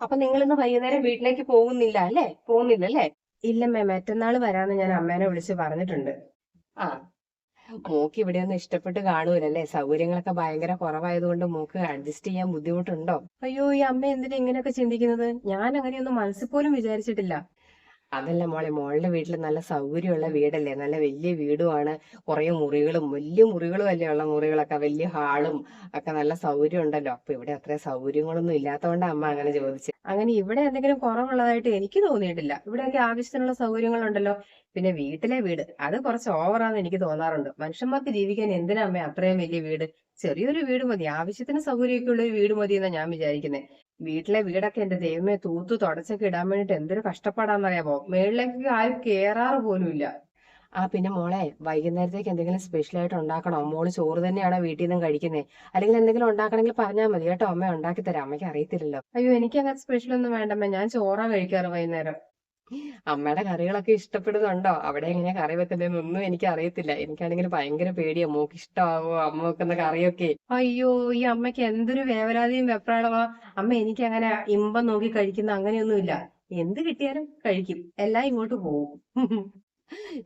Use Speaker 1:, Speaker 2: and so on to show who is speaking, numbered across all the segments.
Speaker 1: അപ്പൊ നിങ്ങൾ ഇന്ന് വൈകുന്നേരം വീട്ടിലേക്ക് പോകുന്നില്ല അല്ലേ? പോകുന്നില്ല അല്ലേ
Speaker 2: ഇല്ലമ്മേ മറ്റന്നാൾ വരാന്ന് ഞാൻ അമ്മേനെ വിളിച്ച് പറഞ്ഞിട്ടുണ്ട്.
Speaker 1: ആ. മോക്ക് ഇവിടെ ഒന്നും ഇഷ്ടപ്പെട്ട് കാണൂലല്ലേ സൗകര്യങ്ങളൊക്കെ ഭയങ്കര കുറവായതുകൊണ്ട് മോക്ക് അഡ്ജസ്റ്റ് ചെയ്യാൻ ബുദ്ധിമുട്ടുണ്ടോ?
Speaker 2: അയ്യോ ഈ അമ്മ എന്തിനാ ഇങ്ങനെയൊക്കെ ചിന്തിക്കുന്നത്? ഞാൻ അങ്ങനെയൊന്നും മനസ്സിൽ പോലും വിചാരിച്ചിട്ടില്ല.
Speaker 1: അതല്ല മോളെ മോളുടെ വീട്ടിൽ നല്ല സൗകര്യമുള്ള വീടല്ലേ? നല്ല വലിയ വീടുമാണ്. കുറേ മുറികളും വലിയ മുറികളും അല്ലേ ഉള്ള മുറികളൊക്കെ വലിയ ഹാളും ഒക്കെ നല്ല സൗകര്യം ഉണ്ടല്ലോ അപ്പൊ ഇവിടെ അത്ര സൗകര്യങ്ങളൊന്നും ഇല്ലാത്തതുകൊണ്ട് അമ്മ അങ്ങനെ ചോദിച്ചു.
Speaker 2: അങ്ങനെ ഇവിടെ എന്തെങ്കിലും കുറവുള്ളതായിട്ട് എനിക്ക് തോന്നിയിട്ടില്ല. ഇവിടെയൊക്കെ ആവശ്യത്തിനുള്ള സൗകര്യങ്ങളുണ്ടല്ലോ. പിന്നെ വീട്ടിലെ വീട് അത് കുറച്ച് ഓവറാന്ന് എനിക്ക് തോന്നാറുണ്ട്. മനുഷ്യന്മാർക്ക് ജീവിക്കാൻ എന്തിനാ അമ്മ അത്രയും വലിയ വീട്? ചെറിയൊരു വീട് മതി. ആവശ്യത്തിന് സൗകര്യമൊക്കെ ഉള്ള ഒരു വീട് മതി എന്നാ ഞാൻ വിചാരിക്കുന്നത് വീട്ടിലെ വീടൊക്കെ എന്റെ ദൈവമേ തൂത്തു തുടച്ചൊക്കെ ഇടാൻ വേണ്ടിട്ട് എന്തൊരു കഷ്ടപ്പാടാന്നറിയാമോ മേളിലേക്ക് ആരും കേറാറ് പോലും ഇല്ല.
Speaker 1: ആ പിന്നെ മോളെ വൈകുന്നേരത്തേക്ക് എന്തെങ്കിലും സ്പെഷ്യൽ ആയിട്ട് ഉണ്ടാക്കണോ? മോൾ ചോറ് തന്നെയാണോ വീട്ടിൽ നിന്നും കഴിക്കുന്നത് അല്ലെങ്കിൽ എന്തെങ്കിലും ഉണ്ടാക്കണമെങ്കിൽ പറഞ്ഞാൽ മതി കേട്ടോ. അമ്മ ഉണ്ടാക്കി തരാം അമ്മയ്ക്ക് അറിയത്തില്ലല്ലോ.
Speaker 2: അയ്യോ എനിക്ക് അങ്ങനെ സ്പെഷ്യൽ ഒന്നും വേണ്ടമ്മ. ഞാൻ ചോറാ കഴിക്കാറ് വൈകുന്നേരം.
Speaker 1: അമ്മയുടെ കറികളൊക്കെ ഇഷ്ടപ്പെടുന്നുണ്ടോ? അവിടെ എങ്ങനെയാ കറി വെക്കുന്നതെന്നൊന്നും എനിക്ക് അറിയത്തില്ല എനിക്കാണെങ്കിൽ ഭയങ്കര പേടിയാ. മോക്ക് ഇഷ്ടമാവോ അമ്മ വെക്കുന്ന കറിയൊക്കെ.
Speaker 2: അയ്യോ ഈ അമ്മയ്ക്ക് എന്തൊരു വേവലാതിയും വെപ്രാളമാ. അമ്മ എനിക്ക് അങ്ങനെ ഇമ്പം നോക്കി കഴിക്കുന്ന അങ്ങനെയൊന്നുമില്ല. എന്ത് കിട്ടിയാലും കഴിക്കും. എല്ലാം ഇങ്ങോട്ട് പോകും.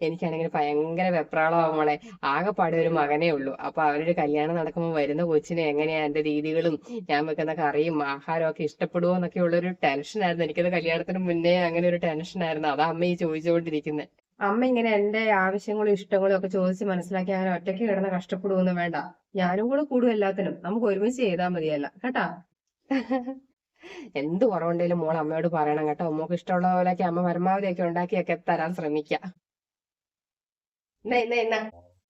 Speaker 1: എനിക്കാണെങ്കിൽ ഭയങ്കര വെപ്രാളമാവും മോളെ. ആകെപ്പാടെ ഒരു മകനേ ഉള്ളൂ. അപ്പൊ അവരൊരു കല്യാണം നടക്കുമ്പോൾ വരുന്ന കൊച്ചിനെ എങ്ങനെയാ എന്റെ രീതികളും ഞാൻ വെക്കുന്ന കറിയും ആഹാരവും ഒക്കെ ഇഷ്ടപ്പെടുവോ എന്നൊക്കെ ഉള്ളൊരു ടെൻഷനായിരുന്നു. എനിക്കത് കല്യാണത്തിന് മുന്നേ അങ്ങനെ ഒരു ടെൻഷൻ ആയിരുന്നു അതാ അമ്മ ഈ ചോദിച്ചുകൊണ്ടിരിക്കുന്നത്
Speaker 2: അമ്മ ഇങ്ങനെ എന്റെ ആവശ്യങ്ങളും ഇഷ്ടങ്ങളും ഒക്കെ ചോദിച്ച് മനസ്സിലാക്കി അങ്ങനെ ഒറ്റയ്ക്ക് കിടന്ന് കഷ്ടപ്പെടുമെന്ന് വേണ്ട. ഞാനും കൂടെ കൂടും എല്ലാത്തിനും. നമുക്ക് ഒരുമിച്ച് ചെയ്താൽ മതിയല്ല. കേട്ടാ?
Speaker 1: എന്ത് കുറവുണ്ടെങ്കിലും മോൾ അമ്മയോട് പറയണം കേട്ടോ. അമ്മയ്ക്ക് ഇഷ്ടമുള്ള പോലെയൊക്കെ അമ്മ പരമാവധിയൊക്കെ ഉണ്ടാക്കിയൊക്കെ തരാൻ ശ്രമിക്കാം. ഇന്നാ, എന്നാ എന്നാ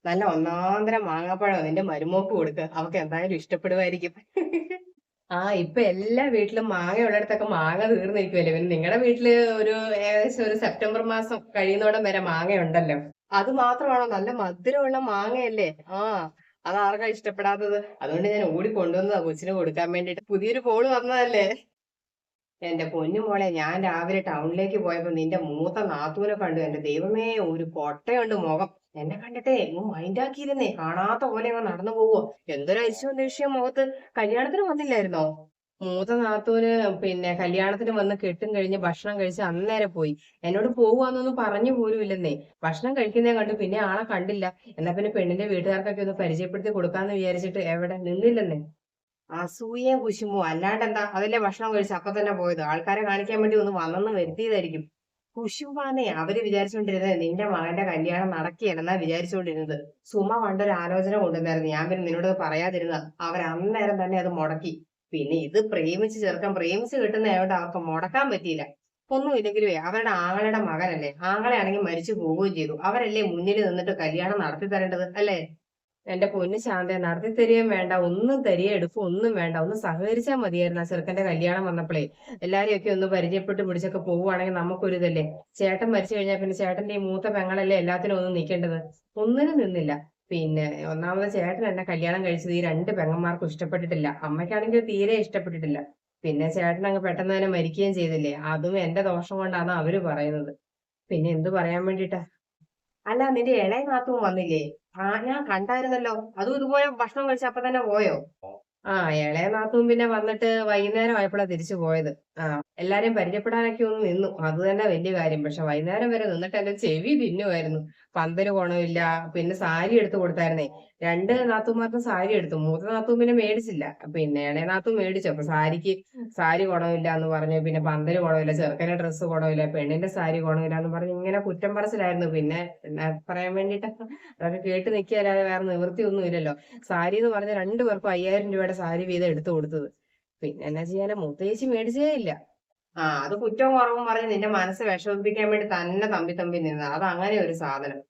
Speaker 1: നല്ല ഒന്നാന്തരം മാങ്ങാപ്പഴം നിന്റെ മരുമോക്ക് കൊടുക്ക. അവക്ക് എന്തായാലും ഇഷ്ടപ്പെടുമായിരിക്കും ആ ഇപ്പൊ എല്ലാ വീട്ടിലും മാങ്ങ ഉള്ളിടത്തൊക്കെ മാങ്ങ തീർന്നിരിക്കുമല്ലേ പിന്നെ നിങ്ങളുടെ വീട്ടിൽ ഒരു ഏകദേശം ഒരു സെപ്റ്റംബർ മാസം കഴിയുന്നോടം വരെ മാങ്ങ ഉണ്ടല്ലോ അത് മാത്രമാണോ? നല്ല മധുരമുള്ള മാങ്ങയല്ലേ? ആ അത് ആർക്കാ ഇഷ്ടപ്പെടാത്തത്? അതുകൊണ്ട് ഞാൻ ഓടി കൊണ്ടുവന്നതാ കൊച്ചിന് കൊടുക്കാൻ വേണ്ടിട്ട് പുതിയൊരു ഫോൺ വന്നതല്ലേ? എന്റെ പൊന്നു മോളെ ഞാൻ രാവിലെ ടൗണിലേക്ക് പോയപ്പോ നിന്റെ മൂത്ത നാത്തൂനെ കണ്ടു. എന്റെ ദൈവമേ ഒരു പൊട്ടയുണ്ട് മുഖം. എന്നെ കണ്ടിട്ടേ എങ്ങും മൈൻഡാക്കിയിരുന്നേ കാണാത്ത പോലെ അങ്ങ് നടന്നു പോവോ എന്തൊരു ഐശ്വര്യം ദേഷ്യം മുഖത്ത്. കല്യാണത്തിന് വന്നില്ലായിരുന്നോ? മൂത്ത നാത്തൂന് പിന്നെ കല്യാണത്തിന് വന്ന് കെട്ടും കഴിഞ്ഞ് ഭക്ഷണം കഴിച്ച് അന്നേരം പോയി. എന്നോട് പോവാന്നൊന്നും പറഞ്ഞു പോലും ഇല്ലെന്നേ ഭക്ഷണം കഴിക്കുന്നേ കണ്ടു. പിന്നെ ആളെ കണ്ടില്ല. എന്നാ പിന്നെ പെണ്ണിന്റെ വീട്ടുകാർക്കൊക്കെ ഒന്ന് പരിചയപ്പെടുത്തി കൊടുക്കാന്ന് വിചാരിച്ചിട്ട് എവിടെ നിന്നില്ലെന്നേ. അസൂയയും കുശുമോ അല്ലാണ്ട് എന്താ? അതല്ലേ ഭക്ഷണം കഴിച്ച് അപ്പൊ തന്നെ പോയത്. ആൾക്കാരെ കാണിക്കാൻ വേണ്ടി ഒന്ന് വന്നെന്ന് വരുത്തിയതായിരിക്കും. കുശുമ്പാന്നേ അവർ വിചാരിച്ചോണ്ടിരുന്നത് നിന്റെ മകന്റെ കല്യാണം നടക്കിയല്ലെന്നാ വിചാരിച്ചോണ്ടിരുന്നത്. സുമ പണ്ടൊരു ആലോചന കൊണ്ടുവന്നായിരുന്നു. ഞാൻ പിന്നെ നിന്നോട് പറയാതിരുന്ന അവർ അന്നേരം തന്നെ അത് മുടക്കി. പിന്നെ ഇത് പ്രേമിച്ച് ചെറുക്കാൻ പ്രേമിച്ച് കിട്ടുന്നതായോണ്ട് അവർക്ക് മുടക്കാൻ പറ്റിയില്ല. ഒന്നുമില്ലെങ്കിലും അവരുടെ ആങ്ങളുടെ മകനല്ലേ. ആങ്ങളെ ആണെങ്കിൽ മരിച്ചു പോവുകയും ചെയ്തു. അവരല്ലേ മുന്നിൽ നിന്നിട്ട് കല്യാണം നടത്തി തരേണ്ടത് അല്ലേ? എന്റെ പൊന്നു ശാന്ത നടത്തി തരികയും വേണ്ട. ഒന്നും തരിക എടുക്കും ഒന്നും വേണ്ട. ഒന്ന് സഹകരിച്ചാൽ മതിയായിരുന്നു ആ ചെറുക്കന്റെ കല്യാണം വന്നപ്പോഴേ എല്ലാരെയും ഒക്കെ ഒന്ന് പരിചയപ്പെട്ട് പിടിച്ചൊക്കെ പോവുകയാണെങ്കിൽ നമുക്കൊരു ഇതല്ലേ? ചേട്ടൻ മരിച്ചു കഴിഞ്ഞാൽ പിന്നെ ചേട്ടന്റെ ഈ മൂത്ത പെങ്ങളല്ലേ എല്ലാത്തിനും ഒന്നും നിൽക്കേണ്ടത്? ഒന്നിനും നിന്നില്ല. പിന്നെ ഒന്നാമത് ചേട്ടൻ എന്നെ കല്യാണം കഴിച്ചത് ഈ രണ്ട് പെങ്ങന്മാർക്കും ഇഷ്ടപ്പെട്ടിട്ടില്ല. അമ്മയ്ക്കാണെങ്കിൽ തീരെ ഇഷ്ടപ്പെട്ടിട്ടില്ല. പിന്നെ ചേട്ടൻ അങ്ങ് പെട്ടെന്ന് തന്നെ മരിക്കുകയും ചെയ്തില്ലേ? അതും എന്റെ ദോഷം കൊണ്ടാണ് അവർ പറയുന്നത്. പിന്നെ എന്തു പറയാൻ വേണ്ടിട്ടാ അല്ല നിന്റെ ഇളയ മാത്രം വന്നില്ലേ? ആ ഞാൻ കണ്ടായിരുന്നല്ലോ. അതും ഇതുപോലെ ഭക്ഷണം കഴിച്ച അപ്പൊ തന്നെ പോയോ ആ ഇളയ നാത്തും പിന്നെ വന്നിട്ട് വൈകുന്നേരം ആയപ്പോഴാ തിരിച്ചു പോയത്. എല്ലാരെയും പരിചയപ്പെടാനൊക്കെ ഒന്ന് നിന്നു. അത് തന്നെ വലിയ കാര്യം. പക്ഷെ വൈകുന്നേരം വരെ നിന്നിട്ട് എന്റെ ചെവി തിന്നുമായിരുന്നു പന്തൽ കോണമില്ല. പിന്നെ സാരി എടുത്തു കൊടുത്തായിരുന്നേ. രണ്ട് നാത്തുമാർക്കും സാരി എടുത്തു. മൂത്ത നാത്തൂ പിന്നെ മേടിച്ചില്ല. പിന്നെ ഇണയ നാത്തും മേടിച്ചു. അപ്പൊ സാരിക്ക് സാരി ഗുണമില്ല എന്ന് പറഞ്ഞു. പിന്നെ പന്തൽ ഗുണമില്ല ചെറുക്കന്റെ ഡ്രസ്സ് ഗുണമില്ല പെണ്ണിന്റെ സാരി ഗുണമില്ല എന്ന് പറഞ്ഞു ഇങ്ങനെ കുറ്റം പറച്ചിലായിരുന്നു. പിന്നെ പറയാൻ വേണ്ടിട്ട് അതൊക്കെ കേട്ട് നിൽക്കാതെ വേറെ നിവൃത്തി ഒന്നും ഇല്ലല്ലോ സാരി എന്ന് പറഞ്ഞ രണ്ടു പേർക്കും അയ്യായിരം രൂപയുടെ സാരി വീതം എടുത്തു കൊടുത്തത്. പിന്നെ എന്നാ ചെയ്യാനാ? മൂത്തേച്ചി മേടിച്ചേ ഇല്ല. ആ അത് കുറ്റവും കുറവും പറഞ്ഞ് നിന്റെ മനസ്സ് വിഷമിപ്പിക്കാൻ വേണ്ടി തന്നെ തമ്പി തമ്പി നിന്നത്. അത് അങ്ങനെ ഒരു സാധനം.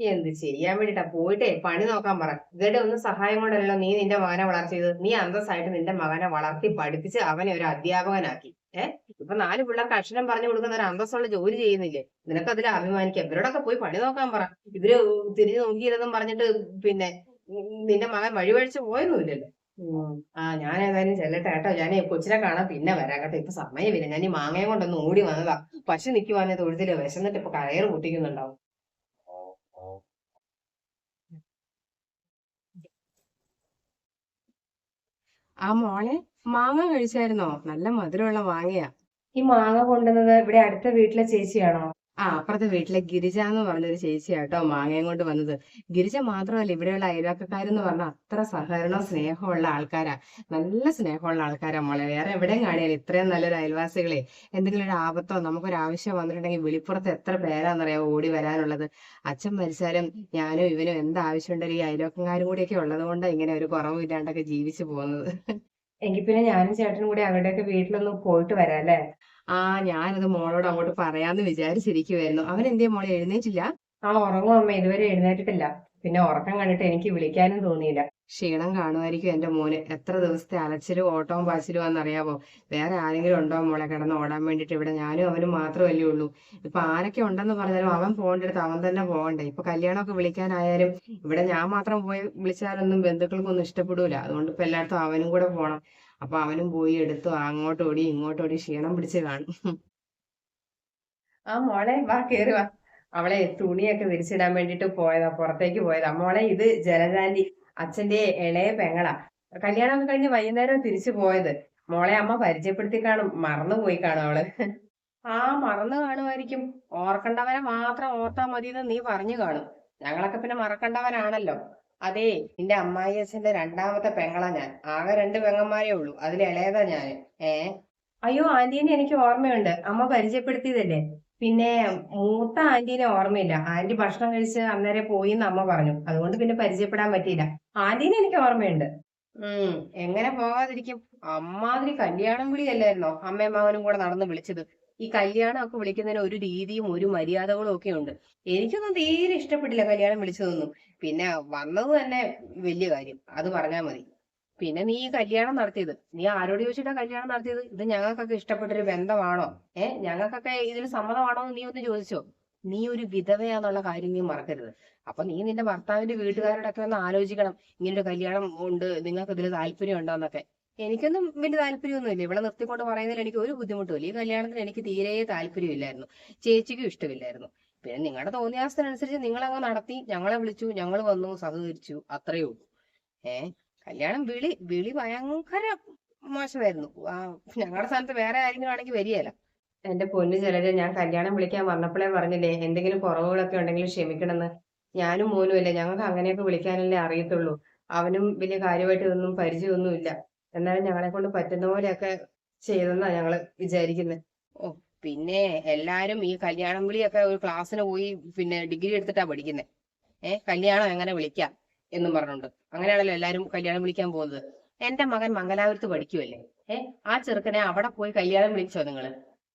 Speaker 1: എന്ത് ചെയ്യാൻ വേണ്ടിട്ടാ പോയിട്ടേ? പണി നോക്കാൻ പറ. ഇവരുടെ ഒന്ന് സഹായം കൊണ്ടല്ലോ നീ നിന്റെ മകനെ വളർത്തിയത്. നീ അന്തസ്സായിട്ട് നിന്റെ മകനെ വളർത്തി പഠിപ്പിച്ച് അവനെ ഒരു അധ്യാപകനാക്കി. ഏഹ് ഇപ്പൊ നാല് പിള്ളേർക്ക് അക്ഷരം പറഞ്ഞു കൊടുക്കുന്ന ഒരു അന്തസ്സുള്ള ജോലി ചെയ്യുന്നില്ലേ? നിനക്ക് അതിൽ അഭിമാനിക്കാം. ഇവരോടൊക്കെ പോയി പണി നോക്കാൻ പറ. ഇവർ തിരിഞ്ഞു നോക്കിയില്ലെന്നും പറഞ്ഞിട്ട് പിന്നെ നിന്റെ മകൻ വഴിവഴിച്ച് പോയൊന്നുമില്ലല്ലോ. ആ ഞാൻ ഏതായാലും ചെല്ലട്ടെ കേട്ടോ. ഞാൻ കൊച്ചിനെ കാണാൻ പിന്നെ വരാം കേട്ടോ. ഇപ്പൊ സമയമില്ല. ഞാൻ ഈ മാങ്ങയും കൊണ്ടൊന്ന് ഓടി വന്നതാ. പശു നിക്കുവാനേ തൊഴുത്തിൽ. വിശന്നിട്ട് ഇപ്പൊ കയറ് പൊട്ടിക്കുന്നുണ്ടാവും. ആ മോളെ
Speaker 2: മാങ്ങ കഴിച്ചായിരുന്നോ? നല്ല മധുരമുള്ള മാങ്ങയാ.
Speaker 1: ഈ മാങ്ങ കൊണ്ടുവന്നത് ഇവിടെ അടുത്ത വീട്ടിലെ ചേച്ചിയാണോ?
Speaker 2: ആ അപ്പുറത്തെ വീട്ടിലെ ഗിരിജ എന്ന് പറഞ്ഞൊരു ചേച്ചിയാട്ടോ മാങ്ങയും കൊണ്ട് വന്നത്. ഗിരിജ മാത്രമല്ല ഇവിടെയുള്ള അയൽവക്കക്കാരെന്ന് പറഞ്ഞാൽ അത്ര സഹകരണവും സ്നേഹമുള്ള ആൾക്കാരാ. നല്ല സ്നേഹമുള്ള ആൾക്കാരാ മോളെ. വേറെ എവിടെയും കാണിയാലും ഇത്രയും നല്ലൊരു അയൽവാസികളെ. എന്തെങ്കിലും ഒരു ആപത്തോ നമുക്കൊരു ആവശ്യം വന്നിട്ടുണ്ടെങ്കിൽ വിളിപ്പുറത്ത് എത്ര പേരാന്നറിയാമോ ഓടി വരാനുള്ളത്. അച്ഛൻ മരിച്ചാലും ഞാനും ഇവനും എന്ത് ആവശ്യമുണ്ടെങ്കിലും ഈ അയൽവക്കക്കാരും കൂടിയൊക്കെ ഉള്ളത് കൊണ്ട് ഇങ്ങനെ ഒരു കുറവില്ലാണ്ടൊക്കെ ജീവിച്ചു പോകുന്നത്.
Speaker 1: എങ്കിൽ പിന്നെ ഞാനും ചേട്ടനും കൂടി അവരുടെയൊക്കെ വീട്ടിലൊന്ന് പോയിട്ട് വരാം അല്ലേ?
Speaker 2: ആ ഞാനത് മോളോട് അങ്ങോട്ട് പറയാന്ന് വിചാരിച്ചിരിക്കുവായിരുന്നു. അവൻ എന്തേ മോളെ എഴുന്നേറ്റില്ല?
Speaker 1: ആ ഉറങ്ങും അമ്മ ഇതുവരെ എഴുന്നേറ്റിട്ടില്ല. പിന്നെ ഉറക്കം കണ്ടിട്ട് എനിക്ക് വിളിക്കാനും തോന്നിയില്ല.
Speaker 2: ക്ഷീണം കാണുമായിരിക്കും എന്റെ മോന്. എത്ര ദിവസത്തെ അലച്ചിലും ഓട്ടവും പാച്ചിലും ആണെന്നറിയാവോ? വേറെ ആരെങ്കിലും ഉണ്ടോ മോളെ കിടന്ന് ഓടാൻ വേണ്ടിട്ട് ഇവിടെ ഞാനും അവനും മാത്രമല്ലേ ഉള്ളൂ. ഇപ്പൊ ആരൊക്കെ ഉണ്ടെന്ന് പറഞ്ഞാലും അവൻ പോകേണ്ടടുത്ത് അവൻ തന്നെ പോകണ്ടേ. ഇപ്പൊ കല്യാണമൊക്കെ വിളിക്കാനായാലും ഇവിടെ ഞാൻ മാത്രം പോയി വിളിച്ചാലൊന്നും ബന്ധുക്കൾക്കൊന്നും ഇഷ്ടപ്പെടൂല. അതുകൊണ്ട് ഇപ്പൊ എല്ലായിടത്തും അവനും കൂടെ പോണം. അപ്പൊ അവനും പോയി എടുത്തു അങ്ങോട്ടോടി ഇങ്ങോട്ടോടി ക്ഷീണം പിടിച്ച് കാണും.
Speaker 1: ആ മോളെ വാ കേറി വാ. അവളെ തുണിയൊക്കെ വിരിച്ചിടാൻ വേണ്ടിട്ട് പോയതാ പുറത്തേക്ക് പോയതാ. മോളെ ഇത് ജലജാന്റി അച്ഛന്റെ ഇളയ പെങ്ങളാ. കല്യാണമൊക്കെ കഴിഞ്ഞ് വൈകുന്നേരം തിരിച്ചു പോയത്. മോളെ അമ്മ പരിചയപ്പെടുത്തി കാണും. മറന്നു പോയി കാണും അവൾ. ആ മറന്നു കാണുമായിരിക്കും. ഓർക്കണ്ടവനെ മാത്രം ഓർത്താ മതി എന്ന് നീ പറഞ്ഞു കാണും. ഞങ്ങളൊക്കെ പിന്നെ മറക്കണ്ടവനാണല്ലോ അതെ നിന്റെ അമ്മായിയച്ഛന്റെ രണ്ടാമത്തെ പെങ്ങളാ ഞാൻ. ആകെ രണ്ട് പെങ്ങന്മാരേ ഉള്ളൂ. അതിൽ ഇളയതാ ഞാൻ. ഏ? അയ്യോ ആന്റീനെ എനിക്ക് ഓർമ്മയുണ്ട്. അമ്മ പരിചയപ്പെടുത്തിയതല്ലേ? പിന്നെ മൂത്ത ആന്റീനെ ഓർമ്മയില്ല. ആന്റി ഭക്ഷണം കഴിച്ച് അന്നേരം പോയി എന്ന് അമ്മ പറഞ്ഞു. അതുകൊണ്ട് പിന്നെ പരിചയപ്പെടാൻ പറ്റിയില്ല. ആന്റീനെ എനിക്ക് ഓർമ്മയുണ്ട്. ഉം എങ്ങനെ പോകാതിരിക്കും? അമ്മാതിരി കല്യാണം വിളിയല്ലായിരുന്നോ? അമ്മയും മകനും കൂടെ നടന്ന് വിളിച്ചത്. ഈ കല്യാണം ഒക്കെ വിളിക്കുന്നതിന് ഒരു രീതിയും ഒരു മര്യാദകളും ഒക്കെ ഉണ്ട്. എനിക്കൊന്നും തീരെ ഇഷ്ടപ്പെട്ടില്ല കല്യാണം വിളിച്ചതൊന്നും. പിന്നെ വന്നത് തന്നെ വലിയ കാര്യം. അത് പറഞ്ഞാൽ മതി. പിന്നെ നീ ഈ കല്യാണം നടത്തിയത്. നീ ആരോട് ചോദിച്ചിട്ടാ കല്യാണം നടത്തിയത്? ഇത് ഞങ്ങൾക്കൊക്കെ ഇഷ്ടപ്പെട്ടൊരു ബന്ധമാണോ? ഏ? ഞങ്ങൾക്കൊക്കെ ഇതിൽ സമ്മതമാണോ എന്ന് നീ ഒന്ന് ചോദിച്ചോ. നീ ഒരു വിധവയാന്നുള്ള കാര്യം നീ മറക്കരുത്. അപ്പൊ നീ നിന്റെ ഭർത്താവിന്റെ വീട്ടുകാരോടൊക്കെ ഒന്ന് ആലോചിക്കണം. ഇങ്ങനൊരു കല്യാണം ഉണ്ട്. നിങ്ങൾക്ക് ഇതിൽ താല്പര്യം ഉണ്ടോ എന്നൊക്കെ. എനിക്കൊന്നും വലിയ താല്പര്യമൊന്നുമില്ല. ഇവിടെ നിർത്തിക്കൊണ്ട് പറയുന്നതിൽ എനിക്ക് ഒരു ബുദ്ധിമുട്ടുമില്ല. ഈ കല്യാണത്തിന് എനിക്ക് തീരെ താല്പര്യമില്ലായിരുന്നു. ചേച്ചിക്കും ഇഷ്ടമില്ലായിരുന്നു. പിന്നെ നിങ്ങളുടെ തോന്നിയാസത്തിനനുസരിച്ച് നിങ്ങൾ അങ്ങ് നടത്തി ഞങ്ങളെ വിളിച്ചു ഞങ്ങൾ വന്നു സഹകരിച്ചു. അത്രയേ ഉള്ളൂ. ഏ? കല്യാണം വിളി വിളി ഭയങ്കര മോശമായിരുന്നു. ഞങ്ങളുടെ സ്ഥാനത്ത് വേറെ ആരെങ്കിലും ആണെങ്കിൽ വരികയല്ല എന്റെ പൊന്നു ചിലര് ഞാൻ കല്യാണം വിളിക്കാൻ വന്നപ്പോഴേ പറഞ്ഞില്ലേ എന്തെങ്കിലും കുറവുകളൊക്കെ ഉണ്ടെങ്കിൽ ക്ഷമിക്കണമെന്ന്. ഞാനും മോനും അല്ലേ ഞങ്ങൾക്ക് അങ്ങനെയൊക്കെ വിളിക്കാനല്ലേ അറിയത്തുള്ളൂ. അവനും വലിയ കാര്യമായിട്ട് ഇതൊന്നും പരിചയമൊന്നുമില്ല. എന്നാലും ഞങ്ങളെ കൊണ്ട് പറ്റുന്ന പോലെയൊക്കെ ചെയ്തെന്നാ ഞങ്ങൾ വിചാരിക്കുന്നത് ഓ പിന്നെ എല്ലാരും ഈ കല്യാണം വിളിയൊക്കെ ഒരു ക്ലാസ്സിന് പോയി പിന്നെ ഡിഗ്രി എടുത്തിട്ടാ പഠിക്കുന്നത് ഏഹ് കല്യാണം എങ്ങനെ വിളിക്കാം എന്നും പറഞ്ഞുണ്ട് അങ്ങനെയാണല്ലോ എല്ലാരും കല്യാണം വിളിക്കാൻ പോകുന്നത്. എന്റെ മകൻ മംഗലാപുരത്ത് പഠിക്കുമല്ലേ ഏഹ് ആ ചെറുക്കനെ അവിടെ പോയി കല്യാണം വിളിച്ചോ നിങ്ങൾ?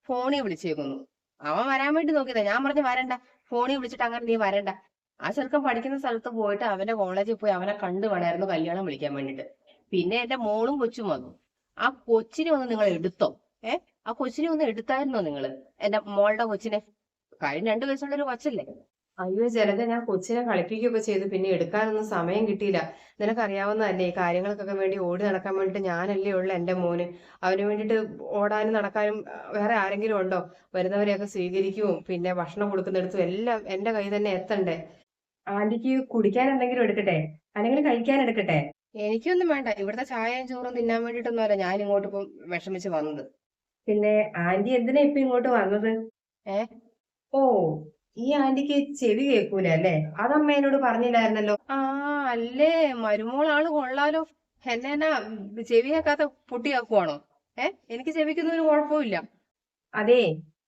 Speaker 1: ഫോണിൽ വിളിച്ചേക്കുന്നു. അവൻ വരാൻ വേണ്ടി നോക്കിയതാ. ഞാൻ പറഞ്ഞു വരണ്ട. ഫോണിൽ വിളിച്ചിട്ട് അങ്ങനെ നീ വരണ്ട. ആ ചെറുക്കൻ പഠിക്കുന്ന സ്ഥലത്ത് പോയിട്ട് അവന്റെ കോളേജിൽ പോയി അവനെ കണ്ടു വേണമായിരുന്നു കല്യാണം വിളിക്കാൻ വേണ്ടിട്ട് പിന്നെ എന്റെ മോളും കൊച്ചും വന്നു. ആ കൊച്ചിനെ ഒന്ന് നിങ്ങൾ എടുത്തോ? ഏ? ആ കൊച്ചിനെ ഒന്ന് എടുത്തായിരുന്നോ നിങ്ങൾ എന്റെ മോളുടെ കൊച്ചിനെ. കഴിഞ്ഞ രണ്ടു വയസ്സുള്ള ഒരു കൊച്ചല്ലേ? അയ്യോ ജലജ ഞാൻ കൊച്ചിനെ കളിപ്പിക്കുകയൊക്കെ ചെയ്തു. പിന്നെ എടുക്കാനൊന്നും സമയം കിട്ടിയില്ല. നിനക്കറിയാവുന്നതല്ലേ ഈ കാര്യങ്ങൾക്കൊക്കെ വേണ്ടി ഓടി നടക്കാൻ വേണ്ടിട്ട് ഞാനല്ലേ ഉള്ളു എന്റെ മോന്. അവന് വേണ്ടിട്ട് ഓടാനും നടക്കാനും വേറെ ആരെങ്കിലും ഉണ്ടോ? വരുന്നവരെയൊക്കെ സ്വീകരിക്കും പിന്നെ ഭക്ഷണം കൊടുക്കുന്നിടത്തും എല്ലാം എന്റെ കൈ തന്നെ എത്തണ്ടേ? ആന്റിക്ക് കുടിക്കാൻ എന്തെങ്കിലും എടുക്കട്ടെ? അല്ലെങ്കിൽ കഴിക്കാൻ എടുക്കട്ടെ? എനിക്കൊന്നും വേണ്ട. ഇവിടുത്തെ ചായയും ചോറും തിന്നാൻ വേണ്ടിട്ടൊന്നും അല്ല ഞാൻ ഇങ്ങോട്ട് ഇപ്പം വിഷമിച്ച് വന്നത്. പിന്നെ ആന്റി എന്തിനാ ഇപ്പൊ ഇങ്ങോട്ട് വന്നത്? ഏ? ഓ ഈ ആന്റിക്ക് ചെവി കേൾക്കൂല അല്ലേ? അതമ്മ എന്നോട് പറഞ്ഞില്ലായിരുന്നല്ലോ. ആ അല്ലേ? മരുമോളാൾ കൊള്ളാലോ. എന്നെ എന്നാ ചെവി കേൾക്കാത്ത പൊട്ടിയാക്കുവാണോ ഏ? എനിക്ക് ചെവിക്കൊന്നും കുഴപ്പമില്ല. അതെ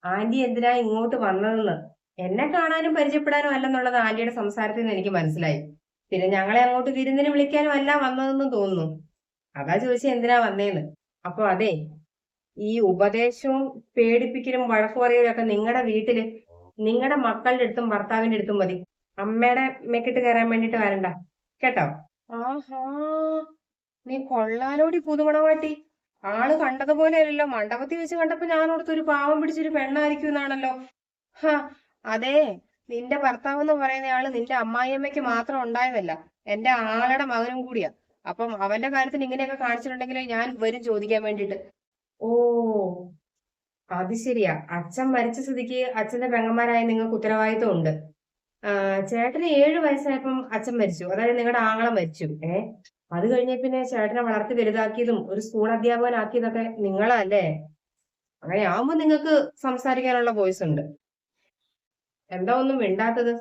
Speaker 1: ആന്റി എന്തിനാ ഇങ്ങോട്ട് വന്നതെന്ന്. എന്നെ കാണാനും പരിചയപ്പെടാനും അല്ലെന്നുള്ളത് ആന്റിയുടെ സംസാരത്തിൽ നിന്ന് എനിക്ക് മനസ്സിലായി. പിന്നെ ഞങ്ങളെ അങ്ങോട്ട് വിരുന്നിന് വിളിക്കാനും അല്ല വന്നതെന്ന് തോന്നുന്നു. അതാ ചോദിച്ചത് എന്തിനാ വന്നേന്ന്? അപ്പൊ അതെ ഈ ഉപദേശവും പേടിപ്പിക്കലും വഴക്കു പറയലും ഒക്കെ നിങ്ങളുടെ വീട്ടിൽ നിങ്ങളുടെ മക്കളുടെ അടുത്തും ഭർത്താവിന്റെ അടുത്തും മതി. അമ്മയുടെ മെക്കിട്ട് കയറാൻ വേണ്ടിട്ട് വരണ്ട. കേട്ടോ? ആഹാ നീ കൊള്ളാനോടി പുതുമണവാട്ടി ആൾ കണ്ടതുപോലെ അല്ലല്ലോ മണ്ഡപത്തിൽ വെച്ച് കണ്ടപ്പോ ഞാൻ ഒരു പാവം പിടിച്ചൊരു പെണ്ണായിരിക്കും എന്നാണല്ലോ ഹാ അതെ നിന്റെ ഭർത്താവ് എന്ന് പറയുന്ന ആൾ നിന്റെ അമ്മായിയമ്മയ്ക്ക് മാത്രം ഉണ്ടായതല്ല. എന്റെ ആളുടെ മകനും കൂടിയാ. അപ്പം അവന്റെ കാര്യത്തിൽ ഇങ്ങനെയൊക്കെ കാണിച്ചിട്ടുണ്ടെങ്കിൽ ഞാൻ വരും ചോദിക്കാൻ വേണ്ടിട്ട് ഓ അത് ശരിയാ. അച്ഛൻ മരിച്ച സ്ഥിതിക്ക് അച്ഛന്റെ പെങ്ങന്മാരായ നിങ്ങൾക്ക് ഉത്തരവാദിത്വം ഉണ്ട്. ചേട്ടന് ഏഴു വയസ്സായപ്പം അച്ഛൻ മരിച്ചു. അതായത് നിങ്ങളുടെ ആങ്ങളെ മരിച്ചു. ഏ അത് കഴിഞ്ഞ പിന്നെ ചേട്ടനെ വളർത്തി വലുതാക്കിയതും ഒരു സ്കൂൾ അധ്യാപകനാക്കിയതൊക്കെ നിങ്ങളല്ലേ? അങ്ങനെ ആവുമ്പോ നിങ്ങൾക്ക് സംസാരിക്കാനുള്ള വോയിസ് ഉണ്ട്. എന്താ ഒന്നും മിണ്ടാത്തത്?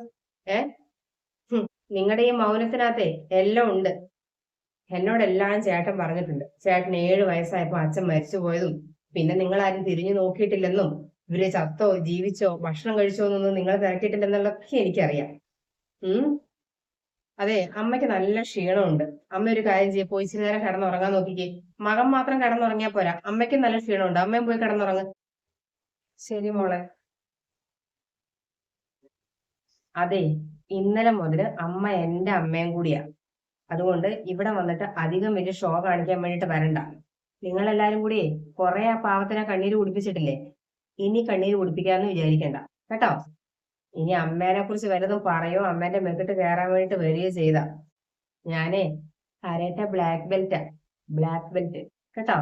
Speaker 1: ഏ? നിങ്ങളുടെ ഈ മൗനത്തിനകത്തെ എല്ലാം ഉണ്ട്. എന്നോടെല്ലാം ചേട്ടൻ പറഞ്ഞിട്ടുണ്ട്. ചേട്ടൻ ഏഴ് വയസ്സായപ്പോ അച്ഛൻ മരിച്ചു പോയതും പിന്നെ നിങ്ങൾ ആരും തിരിഞ്ഞു നോക്കിയിട്ടില്ലെന്നും ഇവർ ചത്തോ ജീവിച്ചോ ഭക്ഷണം കഴിച്ചോ എന്നൊന്നും നിങ്ങൾ തിരക്കിയിട്ടില്ലെന്നുള്ളതൊക്കെ എനിക്കറിയാം. ഉം? അതെ അമ്മയ്ക്ക് നല്ല ക്ഷീണമുണ്ട്. അമ്മ ഒരു കാര്യം ചെയ്യ പോയി ഇച്ചിരി നേരം കിടന്നുറങ്ങാൻ നോക്കിക്കേ. മകൻ മാത്രം കിടന്നുറങ്ങിയാ പോരാ. അമ്മയ്ക്കും നല്ല ക്ഷീണമുണ്ട്. അമ്മയും പോയി കിടന്നുറങ്ങ്. ശരി മോളെ. അതെ ഇന്നലെ മുതൽ അമ്മ എന്റെ അമ്മയും കൂടിയാ. അതുകൊണ്ട് ഇവിടെ വന്നിട്ട് അധികം വലിയ ഷോ കാണിക്കാൻ വേണ്ടിട്ട് വരണ്ട. നിങ്ങളെല്ലാരും കൂടി കുറെ ആ പാവത്തിനെ കണ്ണീര് കുടിപ്പിച്ചിട്ടില്ലേ? ഇനി കണ്ണീര് കുടിപ്പിക്കാന്ന് വിചാരിക്കണ്ട. കേട്ടോ? ഇനി അമ്മേനെ കുറിച്ച് വല്ലതും പറയോ? അമ്മേന്റെ മെക്കിട്ട് കയറാൻ വേണ്ടിട്ട് വരികയോ ചെയ്ത. ഞാനേ കരേറ്റ ബ്ലാക്ക് ബെൽറ്റാ ബ്ലാക്ക് ബെൽറ്റ് കേട്ടോ?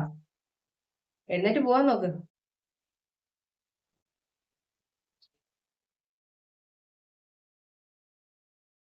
Speaker 1: എന്നിട്ട് പോവാൻ നോക്ക്.